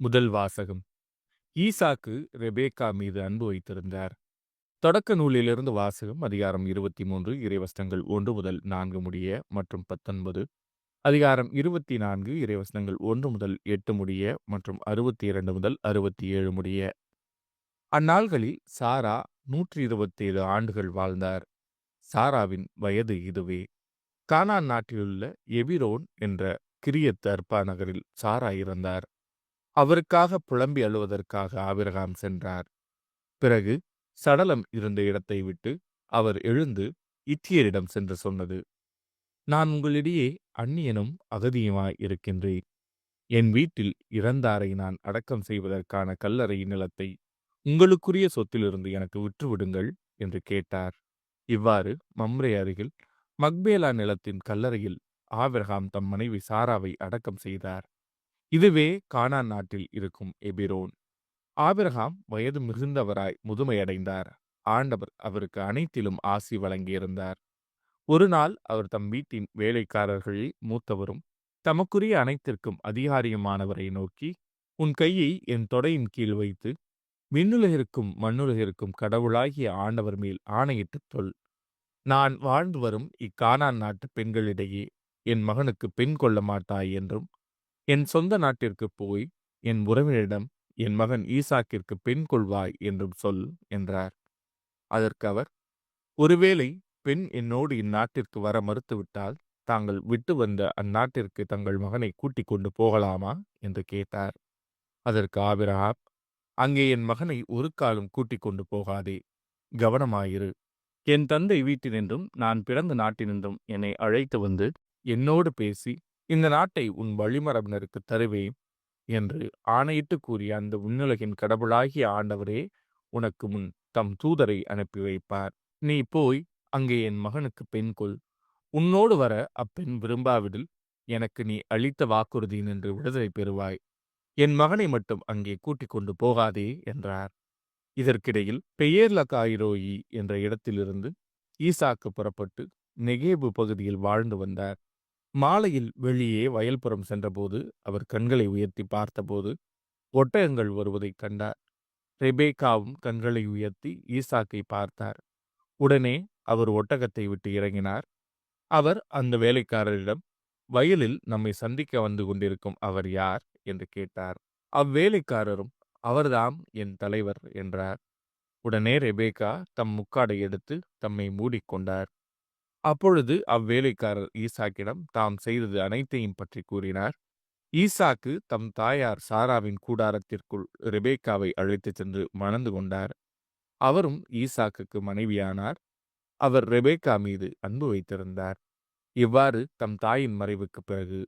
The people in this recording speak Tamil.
முதல் வாசகம். ஈசாக்கு ரெபேக்கா மீது அன்பு வைத்திருந்தார். தொடக்க நூலிலிருந்து வாசகம் அதிகாரம் இருபத்தி மூன்று இறைவசனங்கள் ஒன்று முதல் நான்கு முடிய மற்றும் பத்தொன்பது. அதிகாரம் இருபத்தி நான்கு இறைவசனங்கள் ஒன்று முதல் எட்டு முடிய மற்றும் அறுபத்தி இரண்டு முதல் அறுபத்தி ஏழு முடிய. அந்நாள்களில் சாரா நூற்றி இருபத்தேழு ஆண்டுகள் வாழ்ந்தார். சாராவின் வயது இதுவே. கானான் நாட்டிலுள்ள எபிரோன் என்ற கிரியத் அர்பா நகரில் சாரா இறந்தார். அவருக்காக புலம்பி அழுவதற்காக ஆபிரகாம் சென்றார். பிறகு சடலம் இருந்த இடத்தை விட்டு அவர் எழுந்து இத்தியரிடம் சென்று சொன்னது நான் உங்களிடையே அந்நியனும் அகதியுமாய் இருக்கின்றேன். என் வீட்டில் இறந்தாரை நான் அடக்கம் செய்வதற்கான கல்லறை நிலத்தை உங்களுக்குரிய சொத்திலிருந்து எனக்கு விற்றுவிடுங்கள் என்று கேட்டார். இவ்வாறு மம்ரே அருகில் மக்பேலா நிலத்தின் கல்லறையில் ஆபிரகாம் தம் மனைவி சாராவை அடக்கம் செய்தார். இதுவே கானான் நாட்டில் இருக்கும் எபிரோன். ஆபிரகாம் வயது மிகுந்தவராய் முதுமையடைந்தார். ஆண்டவர் அவருக்கு அனைத்திலும் ஆசி வழங்கியிருந்தார். ஒரு நாள் அவர் தம் வீட்டின் வேலைக்காரர்களில் மூத்தவரும் தமக்குரிய அனைத்திற்கும் அதிகாரியுமானவரை நோக்கி உன் கையை என் தொடையின் கீழ் வைத்து விண்ணுலகிற்கும் மண்ணுலகிற்கும் கடவுளாகிய ஆண்டவர் மேல் ஆணையிட்டுச் சொல் நான் வாழ்ந்து வரும் இக்கானான் நாட்டு பெண்களிடையே என் மகனுக்கு பெண் கொள்ள மாட்டாய் என்றும் என் சொந்த நாட்டிற்கு போய் என் உறவினரிடம் என் மகன் ஈசாக்கிற்கு பெண் கொள்வாய் என்றும் சொல் என்றார். அதற்கு அவர் ஒருவேளை பெண் என்னோடு இந்நாட்டிற்கு வர மறுத்துவிட்டால் தாங்கள் விட்டு வந்த அந்நாட்டிற்கு தங்கள் மகனை கூட்டிக் கொண்டு போகலாமா? என்று கேட்டார். அதற்கு ஆபிரஹாப் அங்கே என் மகனை ஒரு காலம் கூட்டிக் கொண்டு போகாதே. கவனமாயிரு. என் தந்தை வீட்டினின்றும் நான் பிறந்த நாட்டினின்றும் என்னை அழைத்து வந்து என்னோடு பேசி இந்த நாட்டை உன் வழிமரபினருக்கு தருவேன் என்று ஆணையிட்டு கூறிய அந்த விண்ணுலகின் கடவுளாகிய ஆண்டவரே உனக்கு முன் தம் தூதரை அனுப்பி வைப்பார். நீ போய் அங்கே என் மகனுக்கு பெண் கொள். உன்னோடு வர அப்பெண் விரும்பாவிடில் எனக்கு நீ அளித்த வாக்குறுதி நின்று விடுதலை பெறுவாய். என் மகனை மட்டும் அங்கே கூட்டிக் கொண்டு போகாதே என்றார். இதற்கிடையில் பெயர்ல காயிரோயி என்ற இடத்திலிருந்து ஈசாக்கு புறப்பட்டு நெகேபு பகுதியில் வாழ்ந்து வந்தார். மாலையில் வெளியே வயல்புறம் சென்றபோது அவர் கண்களை உயர்த்தி பார்த்தபோது ஒட்டகங்கள் வருவதைக் கண்டார். ரெபேக்காவும் கண்களை உயர்த்தி ஈசாக்கை பார்த்தார். உடனே அவர் ஒட்டகத்தை விட்டு இறங்கினார். அவர் அந்த வேலைக்காரரிடம் வயலில் நம்மை சந்திக்க வந்து கொண்டிருக்கும் அவர் யார்? என்று கேட்டார். அவ்வேலைக்காரரும் அவர்தாம் என் தலைவர் என்றார். உடனே ரெபேக்கா தம் முக்காடை எடுத்து தம்மை மூடிக்கொண்டார் அப்பொழுது அவ்வேலைக்காரர் ஈசாக்கிடம் தாம் செய்தது அனைத்தையும் பற்றி கூறினார். ஈசாக்கு தம் தாயார் சாராவின் கூடாரத்திற்குள் ரெபேக்காவை அழைத்துச் சென்று மணந்து கொண்டார். அவரும் ஈசாக்குக்கு மனைவியானார். அவர் ரெபேக்கா மீது அன்பு வைத்திருந்தார். இவ்வாறு தம் தாயின் மறைவுக்கு பிறகு